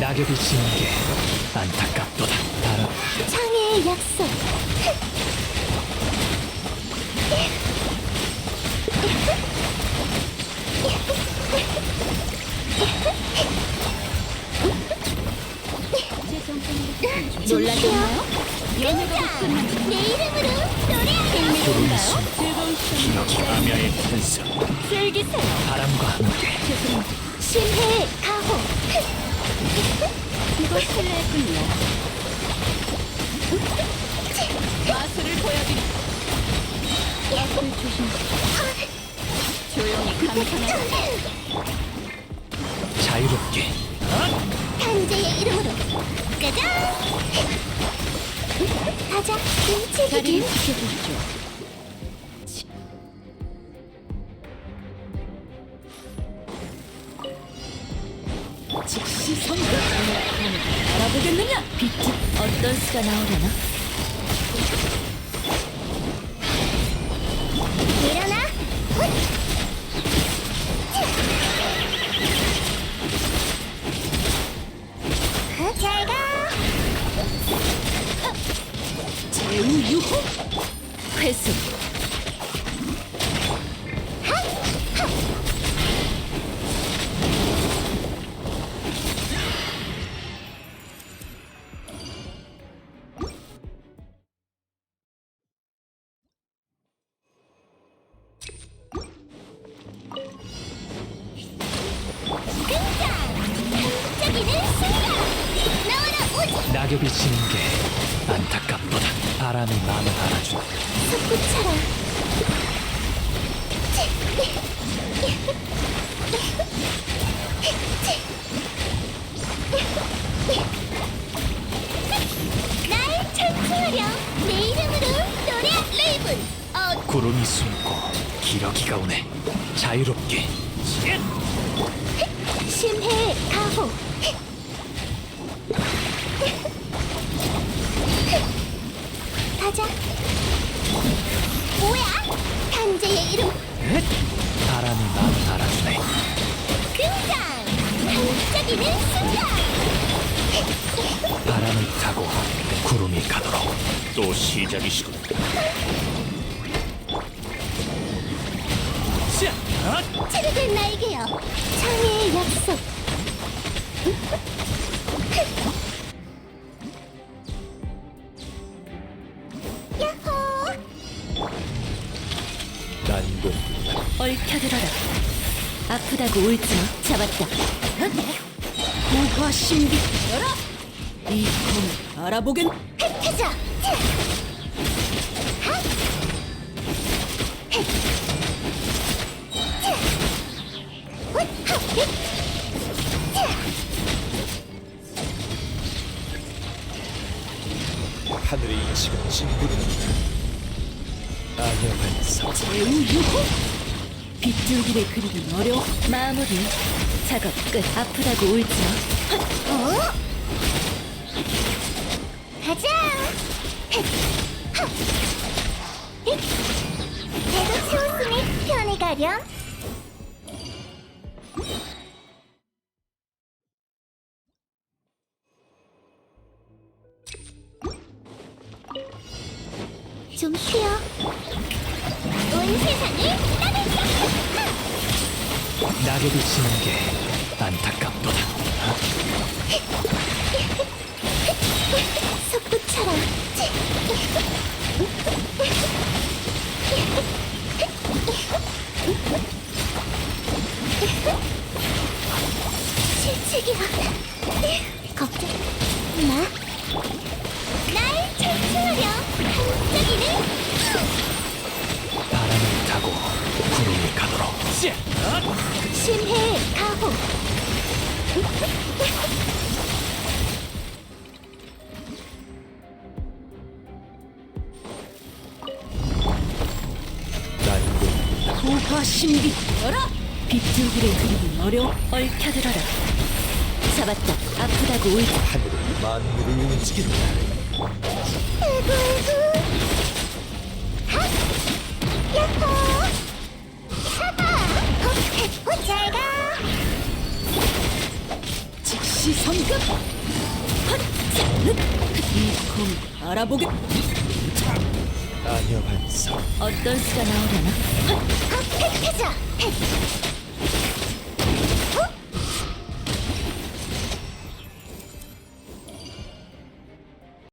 낙엽이 지는 게 안타깝도다. 바람 창의의 약속 놀라셨나요? 내 이름으로 아미아의 편성 즐기세요 바람과 함께 심해의 가호 이걸 실례했군요. 마술을 보여드리. 앞을 조심하세요. 조용히 감상하세요. 자유롭게 탄재의 이름으로 가자! 가자, 뭉치기길 지켜주시죠. 즉시 성공! 알아보겠느냐? 빛이 어떤 수가 나오려나? 회수! 낙엽이 지는 게 안타깝도다. 바람이 마음을 알아주네. 솟구쳐라! 날 찬송하렴! 내 이름으로 노래 레이븐! 어, 구름이 숨고 기러기가 오네. 자유롭게 심해 가호 가자 뭐야 탄재의 이름. 바람이 마음을 알아주네. 등장 반짝이는 순간. 바람을 타고 구름이 가도록. 또 시작이시군. 체르된 나에게요. 창의의 약속 난공 얽혀들어라. 아프다고 울지 마. 잡았다. 무화 신비 열어. 이 검을 알아보겠. 흩어져 하늘의 이치가 진부른다. 안녕한 사 제우 유호. 빗줄기를 그리긴 어려워. 마무리. 작업 끝. 아프다고 울지 마. 어? 가자 내가 채웠으니 편히 가렴 좀 쉬어 온 세상을 따뜻해 낙엽이 지는 게 안타깝도다. 속도처럼 실책이야 걱정 마. 심해 가호 무화 신비 열어. 빗줄기를 그리긴 어려워. 얽혀들어라. 잡았다. 아프다고. 하늘은 만물을 움직인다. 아이고 아 어, 잘가 즉시 성급 이검 음, 알아보게 아녀 반성 어떤 수가 나오려나 핫! 핫! 핫! 핫! 핫!